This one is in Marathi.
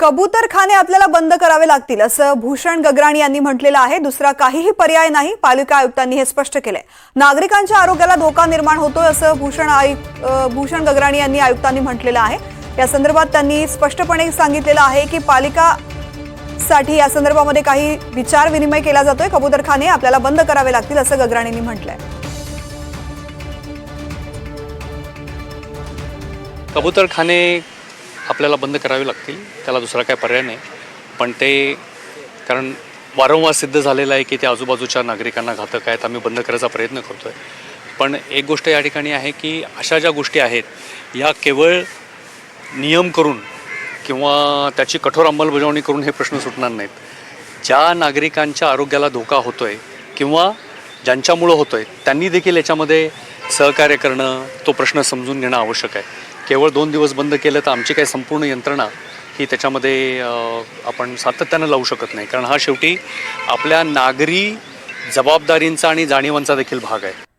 कबूतरखाने आपल्याला बंद करावे लागतील असं भूषण गगराणी यांनी म्हटलेलं आहे. दुसरा काहीही पर्याय नाही पालिका आयुक्तांनी हे स्पष्ट केलंय. नागरिकांच्या आरोग्याला धोका निर्माण होतोय असं भूषण आयुक्त भूषण गगराणी यांनी आयुक्तांनी म्हटलेलं आहे. या संदर्भात त्यांनी स्पष्टपणे सांगितलेलं आहे की पालिका साठी या संदर्भामध्ये काही विचार विनिमय केला जातोय. कबूतरखाने आपल्याला बंद करावे लागतील असं गगराणींनी म्हटलंय. कबूतरखाने आपल्याला बंद करावे लागतील त्याला दुसरा काय पर्याय नाही. पण ते कारण वारंवार सिद्ध झालेलं आहे की ते आजूबाजूच्या नागरिकांना घातक आहेत आम्ही बंद करायचा प्रयत्न करतो आहे पण एक गोष्ट या ठिकाणी आहे की अशा ज्या गोष्टी आहेत या केवळ नियम करून किंवा त्याची कठोर अंमलबजावणी करून हे प्रश्न सुटणार नाहीत. ज्या नागरिकांच्या आरोग्याला धोका होतो आहे किंवा ज्यांच्यामुळं होतो आहे त्यांनी देखील याच्यामध्ये सहकार्य करणं तो प्रश्न समजून घेणं आवश्यक आहे. केवळ दोन दिवस बंद केलं तर आमची काही संपूर्ण यंत्रणा ही त्याच्यामध्ये आपण सातत्यानं लावू शकत नाही. कारण हा शेवटी आपल्या नागरी जबाबदारींचा आणि जाणीवांचा देखील भाग आहे.